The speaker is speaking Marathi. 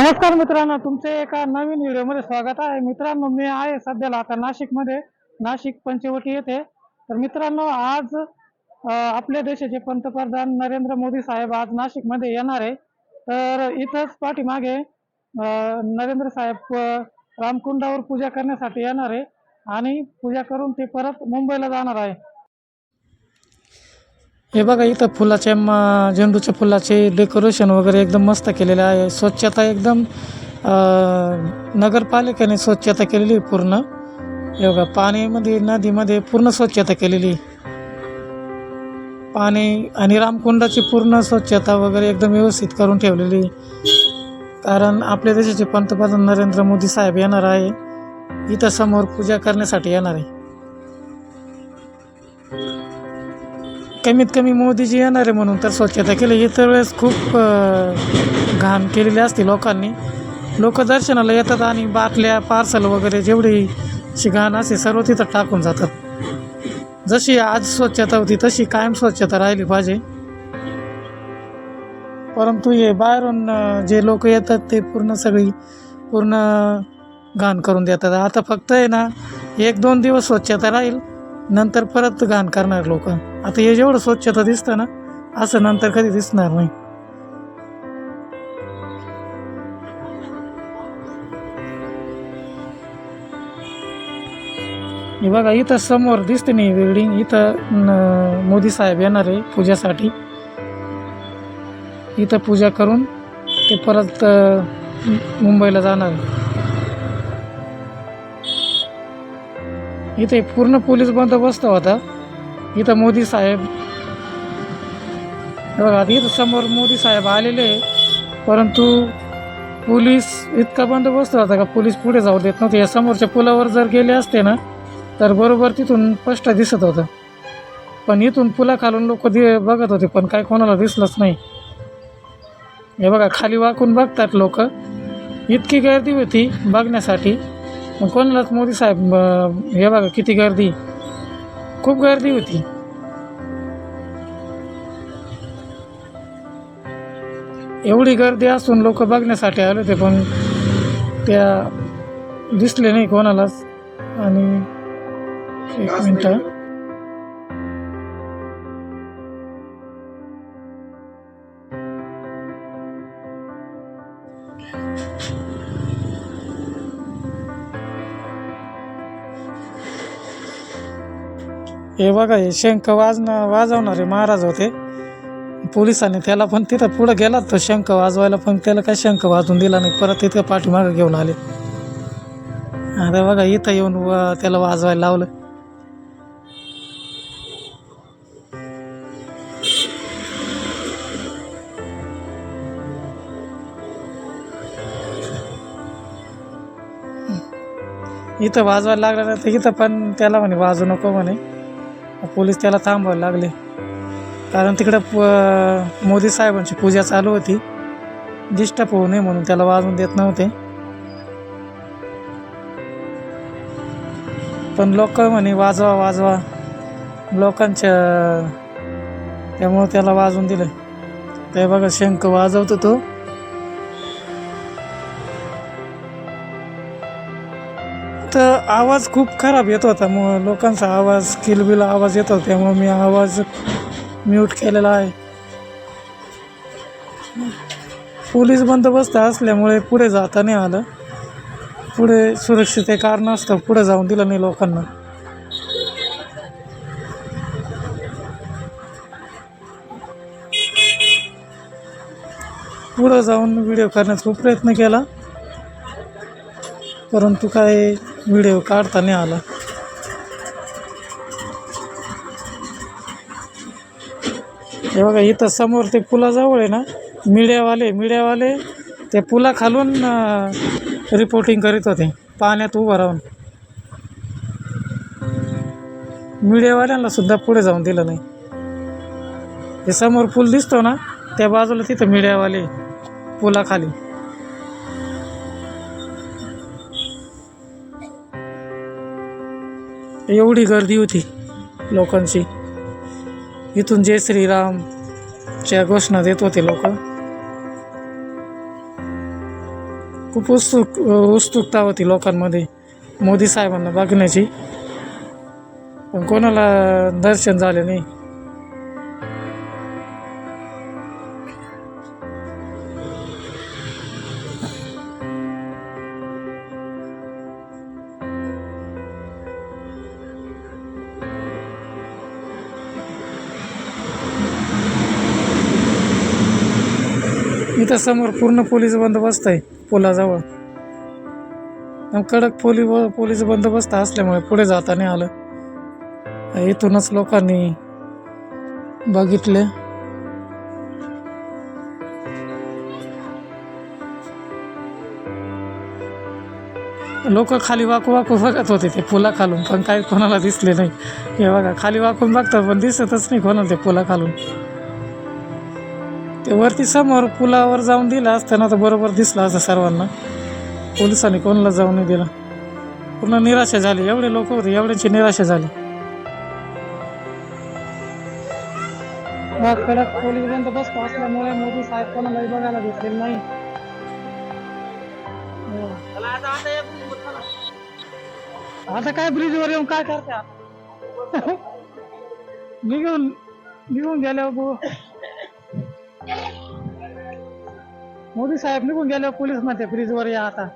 नमस्कार मित्रांनो तुमचे एका नवीन व्हिडिओमध्ये स्वागत आहे. मित्रांनो मी आहे सध्याला आता नाशिकमध्ये. नाशिक पंचवटी येथे. तर मित्रांनो आज आपल्या देशाचे पंतप्रधान नरेंद्र मोदी साहेब आज नाशिकमध्ये येणार आहे. तर इथंच पाठीमागे नरेंद्र साहेब रामकुंडावर पूजा करण्यासाठी येणार आहे. आणि पूजा करून ते परत मुंबईला जाणार आहे. हे बघा इथं फुलाचे म- झेंडूच्या फुलाचे डेकोरेशन वगैरे एकदम मस्त केलेले आहे. स्वच्छता एकदम नगरपालिकेने स्वच्छता केलेली आहे पूर्ण. हे बघा पाणीमध्ये नदीमध्ये पूर्ण स्वच्छता केलेली. पाणी आणि रामकुंडाची पूर्ण स्वच्छता वगैरे एकदम व्यवस्थित करून ठेवलेली. कारण आपल्या देशाचे पंतप्रधान नरेंद्र मोदी साहेब येणार आहे. इथं समोर पूजा करण्यासाठी येणार आहे. कमीत कमी मोदीजी येणार आहे म्हणून तर स्वच्छता केली. इतर वेळेस खूप घाण केलेली असते लोकांनी. लोक दर्शनाला येतात आणि बाटल्या पार्सल वगैरे जेवढी अशी घाण असते सर्व तिथं टाकून जातात. जशी आज स्वच्छता होती तशी कायम स्वच्छता राहिली पाहिजे. परंतु हे बाहेरून जे लोक येतात ते पूर्ण सगळी पूर्ण घाण करून देतात. आता फक्त आहे ना एक दोन दिवस स्वच्छता राहील. नंतर परत घाण करणार लोक. आता हे जेवढं स्वच्छता दिसतं ना असं नंतर कधी दिसणार नाही. हे बघा इथं समोर दिसते नाही बिल्डिंग इथं मोदी साहेब येणार आहे पूजेसाठी. इथं पूजा करून ते परत मुंबईला जाणार इथे पूर्ण पोलीस बंदोबस्त होता. इथं मोदी साहेब हे बघा आता इथं समोर मोदी साहेब आलेले परंतु पोलीस इतका बंदोबस्त होता का पोलीस पुढे जाऊ देत नव्हते. या समोरच्या पुलावर जर गेले असते ना तर बरोबर तिथून स्पष्ट दिसत होतं. पण इथून पुलाखालून लोक दि बघत होते पण काय कोणाला दिसलंच नाही. हे बघा खाली वाकून बघतात लोक. इतकी गर्दी होती बघण्यासाठी. मग कोणालाच मोदी साहेब हे बघा किती गर्दी. खूप गर्दी होती. एवढी गर्दी असून लोक बघण्यासाठी आले होते पण त्या दिसले नाही कोणालाच. आणि एक मिनटं. हे बघा हे शंख वाजणं वाजवणारे महाराज होते. पोलिसांनी त्याला पण तिथं पुढं गेला तो शंख वाजवायला पण त्याला काय शंख वाजवून दिला नाही परत तिथं पाठीमागं घेऊन आले. अरे बघा इथं येऊन त्याला वाजवायला लावलं. इथं वाजवायला लागलं तर इथं पण त्याला म्हणे वाजू नको म्हणे. पोलीस त्याला थांबवायला लागले. कारण तिकडं प मोदी साहेबांची पूजा चालू होती. डिस्टर्ब होऊ नये म्हणून त्याला वाजवून देत नव्हते. पण लोक म्हणे वाजवा वाजवा. लोकांच्या त्यामुळं त्याला वाजवून दिलं. ते बघा शंख वाजवतो तो. तर आवाज खूप खराब येत होता. मग लोकांचा आवाज किलबिल आवाज येत होता. त्यामुळं मी आवाज म्यूट केलेला आहे. पोलीस बंदोबस्त असल्यामुळे पुढे जाता नाही आलं. पुढे सुरक्षित कारण असतं. पुढे जाऊन दिलं नाही लोकांना. पुढं जाऊन व्हिडिओ करण्याचा खूप प्रयत्न केला. परंतु काय व्हिडिओ काढता नाही आला. हे बघा इथं समोर ते पुलाजवळ आहे ना मीडियावाले मीडियावाले ते पुलाखालून रिपोर्टिंग करीत होते पाण्यात उभं राहून. मीडियावाल्यांना सुद्धा पुढे जाऊन दिलं नाही. हे समोर पूल दिसतो ना त्या बाजूला तिथं मीडियावाले पुलाखाली एवढी गर्दी होती लोकांची. इथून जय श्रीरामच्या घोषणा देत होते लोक. खूप उत्सुक उत्सुकता होती लोकांमध्ये मोदी साहेबांना बघण्याची. पण कोणाला दर्शन झाले नाही. इथं समोर पूर्ण पोलीस बंदोबस्त आहे पुलाजवळ. कडक पोली पोलीस बंदोबस्त असल्यामुळे पुढे जाता नाही आलं. इथूनच लोकांनी बघितले. लोक खाली वाकू वाकू बघत होते ते पुला खालून पण काही कोणाला दिसले नाही. हे बघा खाली वाकून बघतात पण दिसतच नाही कोणाला ते पुला खालून ते वरती समोर पुलावर जाऊन दिला असताना तर बरोबर दिसला असं सर्वांना. पोलिसांनी कोणाला जाऊ नाही दिलं. पूर्ण निराशा झाली. एवढे लोक होते एवढ्याची निराशा झाली. मग कडक पोलीस बंदोबस्त असल्यामुळे मोदी साहेब कोणालाही बघायला भेटलेले नाही. आता काय ब्रिजवर येऊन काय करते? निघून निघून निघून गेल्यावर मोदी साहेब निघून गेले पोलीस म्हणते ब्रिजवर या आता.